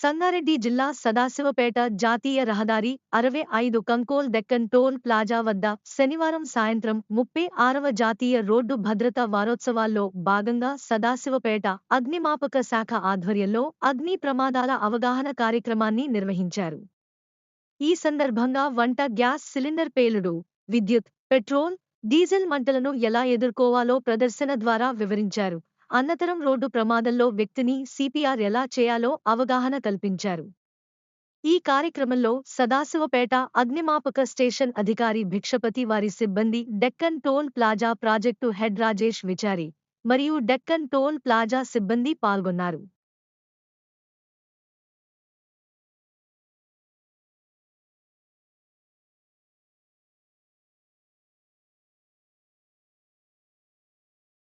సంగారెడ్డి జిల్లా సదాశివపేట జాతీయ రహదారి అరవై ఐదు కంకోల్ దెక్కన్ టోల్ ప్లాజా వద్ద శనివారం సాయంత్రం ముప్పై ఆరవ జాతీయ రోడ్డు భద్రతా వారోత్సవాల్లో భాగంగా సదాశివపేట అగ్నిమాపక శాఖ ఆధ్వర్యంలో అగ్ని ప్రమాదాల అవగాహన కార్యక్రమాన్ని నిర్వహించారు. ఈ సందర్భంగా వంట గ్యాస్ సిలిండర్ పేలుడు విద్యుత్ పెట్రోల్ డీజిల్ మంటలను ఎలా ఎదుర్కోవాలో ప్రదర్శన ద్వారా వివరించారు. అన్నతరం రోడ్డు ప్రమాదంలో వ్యక్తిని సిపిఆర్ ఎలా చేయాలో అవగాహన కల్పించారు. ఈ కార్యక్రమంలో సదాశివపేట అగ్నిమాపక స్టేషన్ అధికారి భిక్షపతి వారి సిబ్బంది Deccan toll plaza project head Rajesh విచారి మరియు డెక్కన్ టోల్ ప్లాజా సిబ్బంది పాల్గొన్నారు.